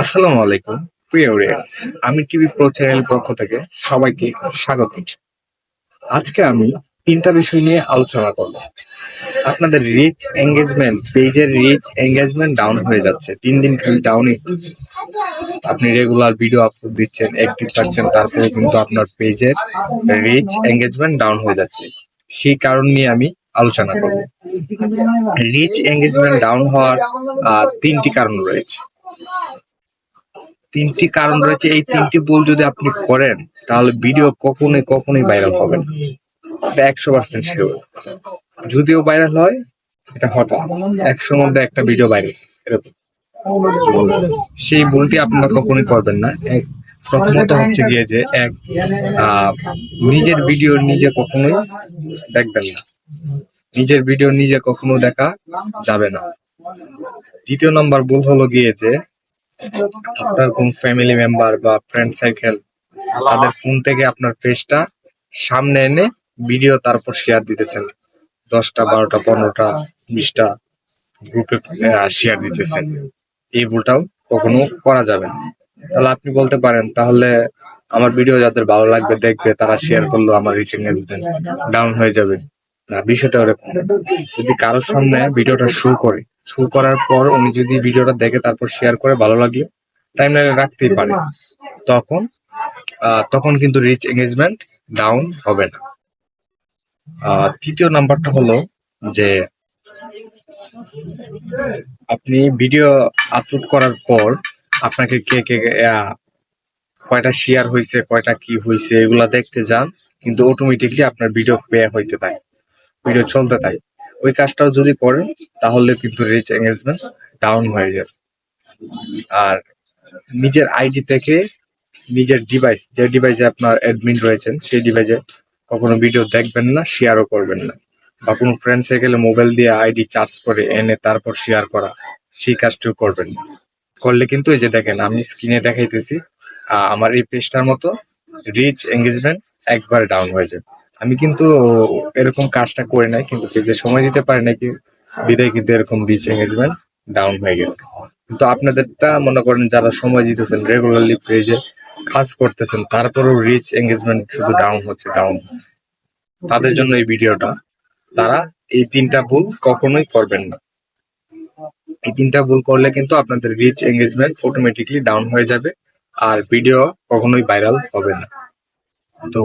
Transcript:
আসসালামু আলাইকুম প্রিয় অডিয়েন্স আমি টিভি প্রো চ্যানেল পক্ষ থেকে সবাইকে স্বাগত। আজকে আমি তিনটা বিষয় নিয়ে আলোচনা করব। আপনাদের রিচ এঙ্গেজমেন্ট পেজের রিচ এঙ্গেজমেন্ট ডাউন হয়ে যাচ্ছে, তিন দিন খালি ডাউনই হচ্ছে। আপনি রেগুলার ভিডিও আপলোড দিচ্ছেন অ্যাক্টিভ থাকছেন, তারপরে কিন্তু আপনার পেজের রিচ এঙ্গেজমেন্ট ডাউন হয়ে যাচ্ছে। সেই কারণ নিয়ে আমি আলোচনা করব। রিচ এঙ্গেজমেন্ট ডাউন হওয়ার তিনটি কারণ রয়েছে। তিনটি কারণ রয়েছে। এই তিনটি ভুল যদি আপনি করেন, তাহলে ভিডিও কখনোই কখনোই ভাইরাল হবে না। এটা একশো পার্সেন্ট শিওর যদিও ভাইরাল হয়, এটা হঠাৎ। একশোর মধ্যে একটা ভিডিও ভাইরাল এরকম। সেই ভুলটি আপনারা কখনোই করবেন না। এক প্রথমত হচ্ছে গিয়ে যে এক নিজের ভিডিও নিজে কখনোই দেখবেন না। নিজের ভিডিও নিজে কখনো দেখা যাবে না। দ্বিতীয় নম্বর ভুল হলো গিয়ে যে আপনার কোন ফ্যামিলি মেম্বার বা ফ্রেন্ড সার্কেল তাদের ফোন থেকে আপনার পেজটা সামনে এনে ভিডিও তারপর শেয়ার দিতেছেন। দশটা, বারোটা, পনেরোটা, বিশটা গ্রুপে শেয়ার দিতেছেন। এই ভুলটাও কখনো করা যাবে না। তাহলে আপনি বলতে পারেন, তাহলে আমার ভিডিও যাদের ভালো লাগবে, দেখবে, তারা শেয়ার করল, আমার রিচিং এর ডাউন হয়ে যাবে। না, বিষয়টা ওরকম। যদি কারোর সামনে ভিডিওটা শো করে শো করার পর উনি যদি ভিডিওটা দেখে তারপর শেয়ার করে ভালো লাগলে টাইমলাইনে রাখতেই পারে। তখন তখন কিন্তু রিচ এঙ্গেজমেন্ট ডাউন হবে না। তৃতীয় নাম্বারটা হলো যে, আপনি ভিডিও আপলোড করার পর আপনাকে কে কে কয়টা শেয়ার হয়েছে কয়টা কি হয়েছে এগুলা দেখতে যান, কিন্তু অটোমেটিকলি আপনার ভিডিও পে হইতে থাকে ভিডিও চলতে থাকে ওই কাজটাও যদি করেন, তাহলে কিন্তু রিচ এঙ্গেজমেন্ট ডাউন হয়ে যাবে। আর নিজের আইডি থেকে নিজের ডিভাইস যে ডিভাইসে আপনার অ্যাডমিন রয়েছেন, সেই ডিভাইসে কখনো ভিডিও দেখবেন না শেয়ারও করবেন না। বা কোনো ফ্রেন্ড সাইকেলে মোবাইল দিয়ে আইডি চার্জ করে এনে তারপর শেয়ার করা, সেই কাজটিও করবেন না। করলে কিন্তু এই যে দেখেন, আমি স্ক্রিনে দেখাইতেছি আমার এই পেজটার মতো রিচ এঙ্গেজমেন্ট একবারে ডাউন হয়ে যাবে। আমি কিন্তু এরকম কাজটা করে নাই, কিন্তু পেজে সময় দিতে পারি নাকি, বিদায় কিন্তু এরকম রিচ এঙ্গেজমেন্ট ডাউন হয়ে গেছে। কিন্তু আপনাদেরটা মনে করেন যারা সময় দিতেছেন রেগুলারলি পেজে কাজ করতেছেন, তারপরেও রিচ এঙ্গেজমেন্ট শুধু ডাউন হচ্ছে ডাউন তাদের জন্য এই ভিডিওটা, তারা এই তিনটা ভুল কখনোই করবেন না। এই তিনটা ভুল করলে কিন্তু আপনাদের রিচ এঙ্গেজমেন্ট অটোমেটিকলি ডাউন হয়ে যাবে, আর ভিডিও কখনোই ভাইরাল হবে না। তো